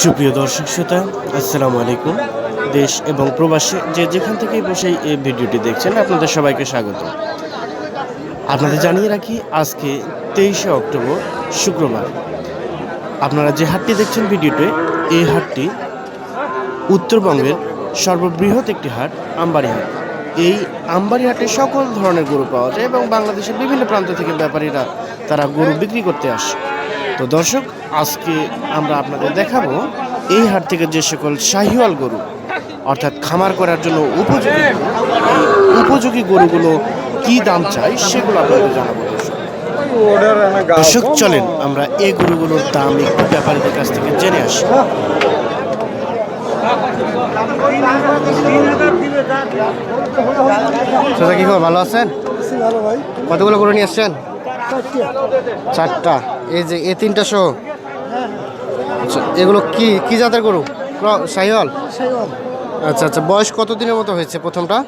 সুপ্রিয় দর্শক শ্রোতা, আসসালামু আলাইকুম। দেশ এবং প্রবাসী যে যেখান থেকেই বসেই এই ভিডিওটি দেখছেন, আপনাদের সবাইকে স্বাগত। আপনাদের জানিয়ে রাখি, আজকে তেইশে অক্টোবর, শুক্রবার। আপনারা যে হাটটি দেখছেন ভিডিওতে, এই হাটটি উত্তরবঙ্গের সর্ববৃহৎ একটি হাট, আমবাড়ি হাট। এই আমবাড়ি হাটে সকল ধরনের গরু পাওয়া যায় এবং বাংলাদেশের বিভিন্ন প্রান্ত থেকে ব্যাপারীরা তারা গরু বিক্রি করতে আসে। তো দর্শক আজকে আমরা আপনাদের দেখাবো এই হাট থেকে যে সকল শাহিওয়াল গরু অর্থাৎ খামার করার জন্য উপযোগী উপযোগী গরুগুলো কি দাম চাই সেগুলো আপনাদের জানাব দর্শক। দর্শক চলেন আমরা এই গরুগুলোর দাম একটু ব্যাপারীদের কাছ থেকে জেনে আসি। দাদা কি খবর? ভালো আছেন? কতগুলো গরু নিয়ে এসছেন? চারটা। এই যে এ তিনটা শো আচ্ছা এগুলো কি কি জাতের গরু? সাইওয়াল আচ্ছা আচ্ছা বয়স কত দিনের মতো হয়েছে প্রথমটা?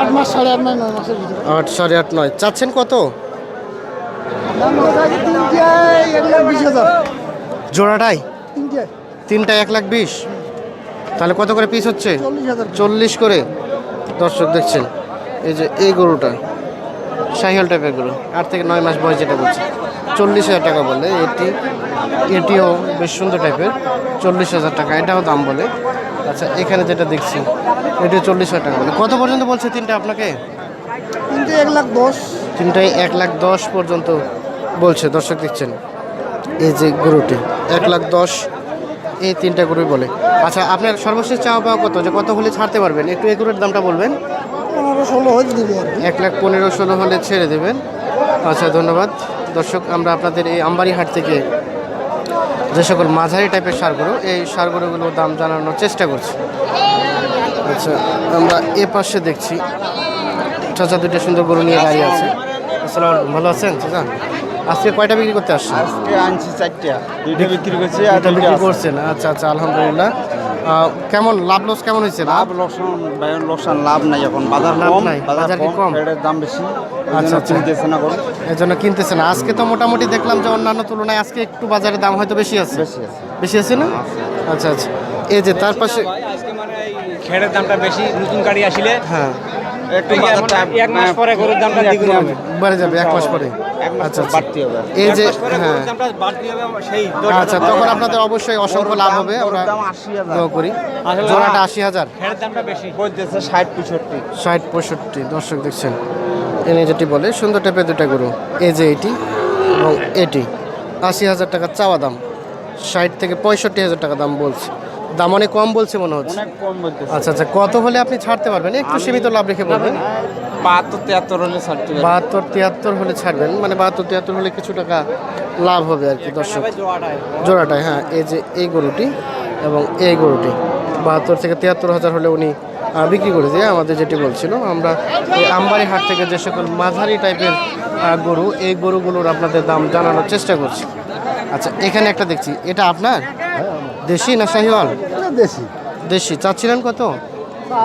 আট মাস সাড়ে আট নয় মাসের আট সাড়ে আট নয়। চাচ্ছেন কত? জোড়াটাই? তিনটা। এক লাখ বিশ? তাহলে কত করে পিস হচ্ছে? চল্লিশ করে। দর্শক দেখছেন এই যে এই গরুটা। সাহিয়াল টাইপের গরু আট থেকে নয় মাস বয়স যেটা বলছে। চল্লিশ হাজার টাকা বলে এটি এটিও বেশ সুন্দর টাইপের চল্লিশ হাজার টাকা এটাও দাম বলে। আচ্ছা এখানে যেটা দেখছি এটিও চল্লিশ হাজার টাকা বলে। কত পর্যন্ত বলছে তিনটা আপনাকে? তিনটে এক লাখ দশ। তিনটাই এক লাখ দশ পর্যন্ত বলছে দর্শক দেখছেন। এই যে গরুটি এক লাখ দশ এই তিনটা গরুই বলে। আচ্ছা আপনার সর্বশেষ চাওয়া পাওয়া কত? যে কত হলে ছাড়তে পারবেন? একটু এই গরুর দামটা বলবেন। পনেরো ষোলো দিবি আর এক লাখ পনেরো ষোলো হলে ছেড়ে দেবেন। আচ্ছা ধন্যবাদ। দর্শক আমরা আপনাদের এই আমবাড়ি হাট থেকে যে সকল মাঝারি টাইপের সারগুলো এই সারগুলোগুলোর দাম জানানোর চেষ্টা করছি। আচ্ছা আমরা এ পাশে দেখছি। চাচা দুইটা সুন্দর গরু নিয়ে দাঁড়িয়ে আছে। আসসালামু আলাইকুম। ভালো আছেন চাচা? আজকে কয়টা বিক্রি করতে আসছেন? আজকে আনছি চারটা। দুইটা বিক্রি করছি আর বিক্রি করছেন। আচ্ছা আচ্ছা আলহামদুলিল্লাহ। কেমন লাভ লস কেমন হয়েছে লাভ লস লোকসান বায়ন লোকসান লাভ নাই এখন। বাজার লাভ নাই, বাজার কম এর দাম বেশি। আচ্ছা, আচ্ছা। চিনতেছে না করে এর জন্য কিনতেছে না। আজকে তো মোটামুটি দেখলাম যে অন্যান্য তুলনায় আজকে একটু বাজারে দাম হয়তো বেশি আছে। বেশি আছে। বেশি আছে না? আচ্ছা আচ্ছা। এই যে তার পাশে আজকে মানে এই খেড়ের দামটা বেশি নতুন গাড়ি আসলে হ্যাঁ। একটু এক মাস পরে গরুর দামটা দ্বিগুণ হবে। বেড়ে যাবে এক মাস পরে। আচ্ছা আচ্ছা। বাড়তি হবে। এই যে হ্যাঁ। বাড়তি হবে সেই আচ্ছা তখন আপনাদের অবশ্যই অসংখ্য লাভ হবে আমরা আশি হাজার। দোয়া করি। জোড়াটা আশি হাজার। দামটা বেশি বলতেছে ষাট পঁয়ষট্টি। ষাট পঁয়ষট্টি দর্শক দেখছেন। এনে যেটি বলে সুন্দর টাইপের দুটা গরু। এই যে এটি এবং এটি। আশি হাজার টাকা চাওয়া দাম। ষাট থেকে পঁয়ষট্টি হাজার টাকা দাম বলছে। দাম অনেক কম বলছে মনে হচ্ছে। অনেক কম বলতেছে। আচ্ছা আচ্ছা কত হলে আপনি ছাড়তে পারবেন? একটু সীমিত লাভ রেখে বলবেন। বাহাত্তর তিয়াত্তর হলে টাকা বাহাত্তর তিয়াত্তর হলে ছাড়বেন। মানে বাহাত্তর তিয়াত্তর হলে কিছু টাকা লাভ হবে আর কি দর্শক। জোড়াটায় হ্যাঁ এই যে এই গরুটি এবং এই গরুটি। বাহাত্তর থেকে তিয়াত্তর হাজার হলে উনি বিক্রি করে দিয়ে আমাদের যেটি বলছিল আমরা এই আমবাড়ি হাট থেকে যে সকল মাঝারি টাইপের গরু এই গরুগুলোর আপনাদের দাম জানানোর চেষ্টা করছি। আচ্ছা এখানে একটা দেখছি। এটা আপনার? দেশি না শাহিওয়াল? দেশি। দেশি। চাচ্ছিলেন কত?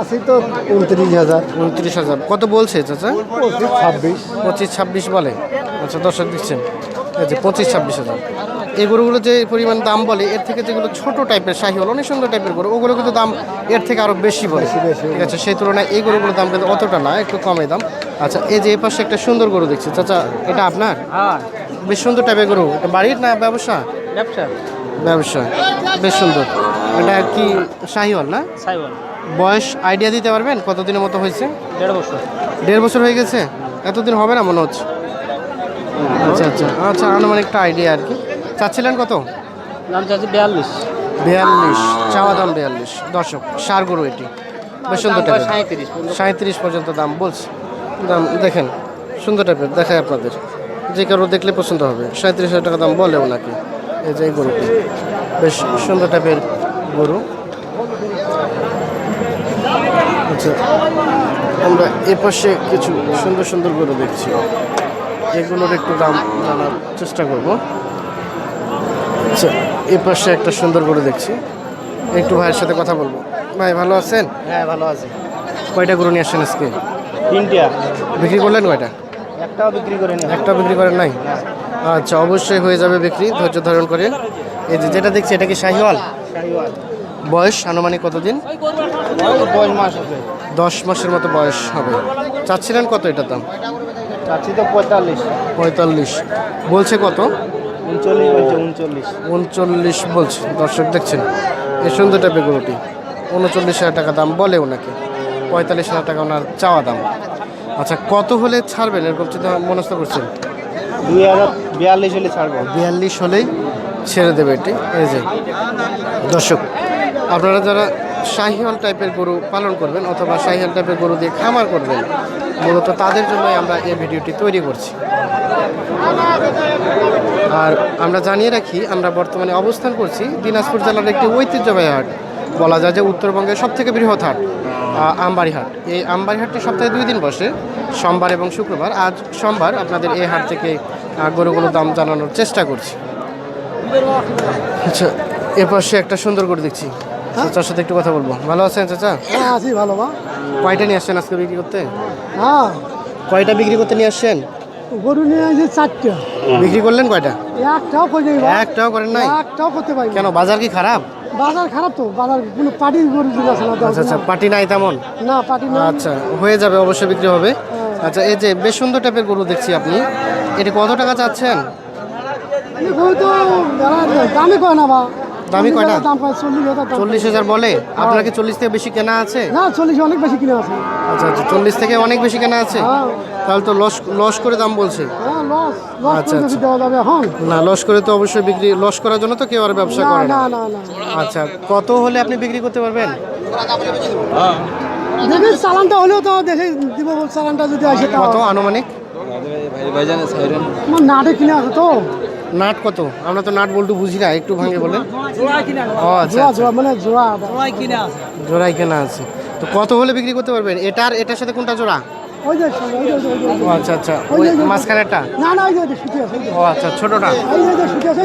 আশি তো উনত্রিশ হাজার। উনত্রিশ হাজার। কত বলছে চাচা? ছাব্বিশ। পঁচিশ ছাব্বিশ বলে। আচ্ছা দর্শক দিচ্ছেন যে পঁচিশ ছাব্বিশ হাজার। এই গরুগুলো যে পরিমাণ দাম বলে এর থেকে যেগুলো ছোট টাইপের শাহি হল অনেক সুন্দর টাইপের গরু ওগুলো কিন্তু দাম এর থেকে আরও বেশি বলে। ঠিক আছে সেই তুলনায় এই গরুগুলোর দাম কিন্তু অতটা না একটু কমে দাম। আচ্ছা এই যে এই পাশে একটা সুন্দর গরু দেখছি। চাচা এটা আপনার? হ্যাঁ। বেশ সুন্দর টাইপের গরু। এটা বাড়ির না ব্যবসা? ব্যবসা। ব্যবসা। বেশ সুন্দর। এটা কি শাহিওয়াল না? বয়স আইডিয়া দিতে পারবেন? কতদিনের মতো হয়েছে? দেড় বছর। দেড় বছর হয়ে গেছে? এতদিন হবে না মনে হচ্ছে? আচ্ছা আচ্ছা। আচ্ছা আনুমানিক একটা আইডিয়া আর কি। চাচ্ছিলেন কত? দাম চাচ্ছি বিয়াল্লিশ। বিয়াল্লিশ। চাওয়া দাম বিয়াল্লিশ। দর্শক সার গরু এটি। বেশ সুন্দর সাঁত্রিশ পর্যন্ত দাম। বলছে। দাম দেখেন সুন্দর টাইপের দেখায় আপনাদের। যে কারও দেখলে পছন্দ হবে সাঁত্রিশ হাজার টাকা দাম বলে ওনাকে। এই যে এই গরুটি বেশ সুন্দর টাইপের গরু। আচ্ছা আমরা এ পাশে কিছু সুন্দর সুন্দর গরু দেখছি। এগুলোর একটু দাম জানার চেষ্টা করব। আচ্ছা এ পাশে একটা সুন্দর গরু দেখছি। একটু ভাইয়ের সাথে কথা বলব। ভাই ভালো আছেন? হ্যাঁ ভালো আছে। কয়টা গরু নিয়ে আসছেন আজকে? তিনটা। বিক্রি করলেন কয়টা? একটাও বিক্রি করেন। নি একটা বিক্রি করেন নাই? আচ্ছা অবশ্যই হয়ে যাবে বিক্রি ধৈর্য ধারণ করেন। এই যে যেটা দেখছি এটা কি শাহিওয়াল? বয়স আনুমানিক কতদিন? দশ মাস আছে। দশ মাসের মতো বয়স হবে। চাচ্ছিলেন কত এটার দাম? চাচ্ছি তো পঁয়তাল্লিশ। পঁয়তাল্লিশ। বলছে কত? উনচল্লিশ বলছে উনচল্লিশ। উনচল্লিশ বলছে। দর্শক দেখছেন এই সুন্দরটা গরুটি উনচল্লিশ হাজার টাকা দাম বলে ওনাকে। পঁয়তাল্লিশ হাজার টাকা ওনার চাওয়া দাম। আচ্ছা কত হলে ছাড়বেন? এরকম চিন্তা মনস্থ করছেন? দুই হাজার বিয়াল্লিশ হলে ছাড়বো। বিয়াল্লিশ হলেই ছেড়ে দেবে এটি। এই যে দর্শক আপনারা যারা শাহিওয়াল টাইপের গরু পালন করবেন অথবা শাহিওয়াল টাইপের গরু দিয়ে খামার করবেন মূলত তাদের জন্যই আমরা এই ভিডিওটি তৈরি করছি। আর আমরা জানিয়ে রাখি আমরা বর্তমানে অবস্থান করছি দিনাজপুর জেলার একটি ঐতিহ্যবাহী হাট। বলা যায় যে উত্তরবঙ্গের সব থেকে বৃহৎ হাট। আহ, আমবাড়ি হাট এই আমবাড়ি হাটটি সপ্তাহে দুই দিন বসে সোমবার এবং শুক্রবার। আজ সোমবার আপনাদের এই হাট থেকে গরুগুলোর দাম জানানোর চেষ্টা করছি। আচ্ছা এ পাশে একটা সুন্দর করে দেখছি। চাচার সাথে একটু কথা বলব। ভালো আছেন চাচা? হ্যাঁ আছি ভালো বা কয়টা নিয়ে আসছেন আজকে বিক্রি করতে? হ্যাঁ। কয়টা বিক্রি করতে নিয়ে আসছেন? গরু নিয়ে আসছে চারটা। বিক্রি করলেন কয়টা? একটাও করে দেবে একটাও করেন নাই? একটাও করতে পারি কেন বাজার কি খারাপ? বাজার খারাপ তো বাজার কোনো পার্টির গরু দিন আছে না আচ্ছা আচ্ছা পার্টি নাই তেমন? না পার্টি না আচ্ছা হয়ে যাবে অবশ্যই বিক্রি হবে। আচ্ছা এই যে বেশ সুন্দর টাইপের গরু দেখছি আপনি এটি কত টাকা চাচ্ছেন? এই গরু তো দামে কয় না বা। দামই কয় না? দাম কয় চল্লিশ হাজার দাম চল্লিশ হাজার বলে? আপনার কি চল্লিশ থেকে বেশি কেনা আছে? না চল্লিশ অনেক বেশি কিনে আছে। আচ্ছা আচ্ছা চল্লিশ থেকে অনেক বেশি কেনা আছে? হ্যাঁ। তাহলে তো লস লস করে দাম বলছে। হ্যাঁ লস লস আচ্ছা, করে আচ্ছা। দেওয়া যাবে এখন। না লস করে তো অবশ্যই বিক্রি লস করার জন্য তো কেউ আর ব্যবসা করে না। না না না আচ্ছা কত হলে আপনি বিক্রি করতে পারবেন? দেখি চালানটা হলেও তো দেখে দিব বল চালানটা যদি আসে তাও। কত আনুমানিক আমার নাটে কিনে আছে তো। নাট কত? আমরা তো নাট বল্টু বুঝি না একটু ভাঙে বলেন। ও আচ্ছা জোড়া আচ্ছা। জোড়া মানে জোড়াই কেনা আছে। তো কত হলে বিক্রি করতে পারবেন? এটার এটার সাথে কোনটা জোড়া? ওই যে ও আচ্ছা আচ্ছা। ওই মাঝখানেরটা? না না ওই যে ওই আছে ও আচ্ছা ছোটটা? ওই যে আছে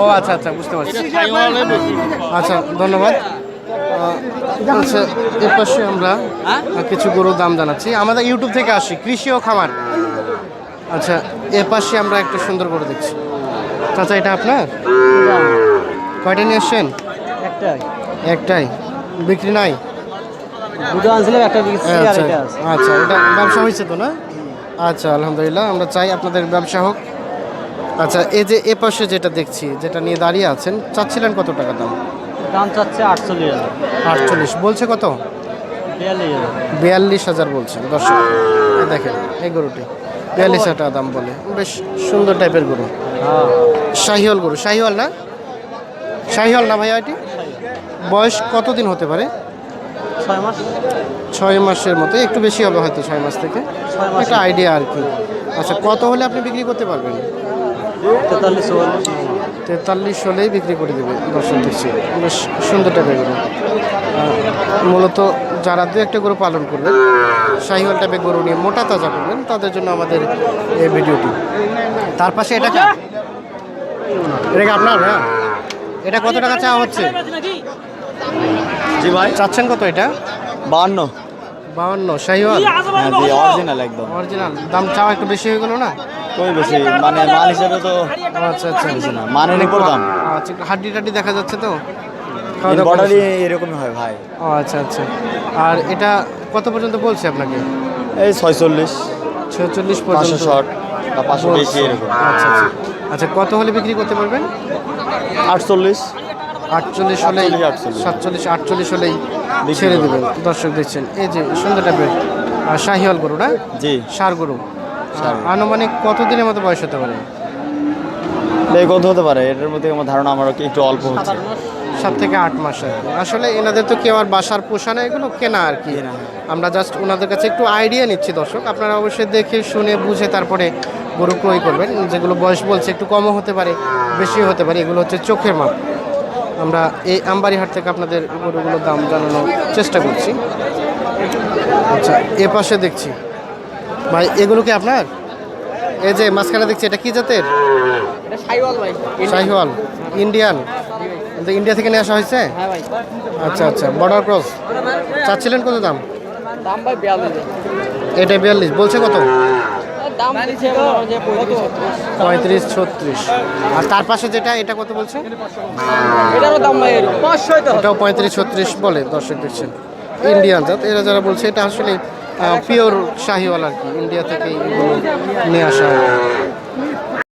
ও আচ্ছা আচ্ছা বুঝতে পারছি। আচ্ছা ধন্যবাদ। আচ্ছা এর পাশে আমরা কিছু গরুর দাম জানাচ্ছি। আমাদের ইউটিউব থেকে আসি কৃষি ও খামার। আচ্ছা এর পাশে আমরা একটা সুন্দর করে দেখছি। চাচা এটা আপনার? কয়টা নিয়ে আসছেন? একটাই। একটাই। বিক্রি নাই? দুটো আনছিলাম একটা বিক্রি আচ্ছা এটা আচ্ছা এটা ব্যবসা হয়েছে তো না? আচ্ছা আলহামদুলিল্লাহ আমরা চাই আপনাদের ব্যবসা হোক। আচ্ছা এই যে এ পাশে যেটা দেখছি যেটা নিয়ে দাঁড়িয়ে আছেন চাচ্ছিলেন কত টাকা দাম? দাম চাচ্ছে আটচল্লিশ আটচল্লিশ বলছে কত? বিয়াল্লিশ হাজার। বলছেন দর্শক। দেখেন এই গরুটি। বিয়াল্লিশ হাজার টাকা দাম বলে। বেশ সুন্দর টাইপের গরু। শাহিওয়াল গরু শাহিওয়াল না? শাহিওয়াল না ভাইয়া এটি? বয়স কতদিন হতে পারে? ছয় মাস। ছয় মাসের মতো একটু বেশি হবে হয়তো ছয় মাস থেকে। একটা আইডিয়া আর কি। আচ্ছা কত হলে আপনি বিক্রি করতে পারবেন? তেতাল্লিশ তেতাল্লিশ হলেই বিক্রি করে দেবে দর্শক দেখছি। বেশ সুন্দর টাইপের গরু। মূলত যারা দু একটা গরু পালন করবেন শাহিওয়াল টাইপের গরু নিয়ে মোটা তাজা করবেন তাদের জন্য আমাদের এই ভিডিওটি। তার পাশে এটা কার? এটা কি আপনার? হ্যাঁ। এটা কত টাকা চাওয়া হচ্ছে? জি ভাই। চাচ্ছেন কত এটা? বাহান্ন। বাউন্ন শাহিওয়াল। হ্যাঁ জি অরিজিনাল। একদম। অরিজিনাল। দাম চাওয়া একটু বেশি হয়ে গেল না? কই বেশি মানে মাল হিসেবে তো আচ্ছা আচ্ছা। বেশি না মানের উপর দাম। আচ্ছা হাড্ডি টাড্ডি দেখা যাচ্ছে তো? বর্ডারই এরকমই হয় ভাই। ও আচ্ছা আচ্ছা। আর এটা কত পর্যন্ত বলছে আপনাকে? এই ছয়চল্লিশ। ছেচল্লিশ পাঁচশো পর্যন্ত শর্ট বা পাঁচশো বেশি এরকম। আচ্ছা আচ্ছা। আচ্ছা কত হলে বিক্রি করতে পারবেন? আটচল্লিশ। আটচল্লিশ হলেই। সাতচল্লিশ আটচল্লিশ হলেই ছেড়ে দেবেন। দর্শক দেখছেন এই যে সুন্দর টাইপের শাহিওয়াল গরু না? জি। সার গরু। আনুমানিক কত দিনের মতো বয়স হতে পারে? কত হতে পারে এটার মধ্যে আমার ধারণা আমার একটু অল্প হচ্ছে। সাত থেকে আট মাস আসলে এনাদের তো কেউ আর বাসার পোষা না এগুলো কেনা আর কি। আমরা জাস্ট ওনাদের কাছে একটু আইডিয়া নিচ্ছি দর্শক। আপনারা অবশ্যই দেখে শুনে বুঝে তারপরে গরু ক্রয় করবেন। যেগুলো বয়স বলছে একটু কমও হতে পারে বেশিও হতে পারে এগুলো হচ্ছে চোখের মাপ। আমরা এই আমবাড়ি হাট থেকে আপনাদের গরুগুলোর দাম জানানোর চেষ্টা করছি। আচ্ছা এ পাশে দেখছি। ভাই এগুলো কি আপনার? এই যে মাঝখানে দেখছি এটা কি জাতের? শাহিওয়াল ইন্ডিয়ান। ইন্ডিয়া থেকে নিয়ে আসা হয়েছে? আচ্ছা আচ্ছা বর্ডার ক্রস চাচ্ছিলেন কত দাম? দাম ভাই বিয়াল্লিশ। এটা বিয়াল্লিশ বলছে কত? দাম দিচ্ছে যে পঁয়ত্রিশ ছত্রিশ। আর তার পাশে যেটা এটা কত বলছে? এটারও দাম এটাও পঁয়ত্রিশ ছত্রিশ বলে দর্শক দেখছেন। ইন্ডিয়ান জাত। এরা যারা বলছে এটা আসলে পিওর শাহিওয়াল আর কি। ইন্ডিয়া থেকে নিয়ে আসা হয়।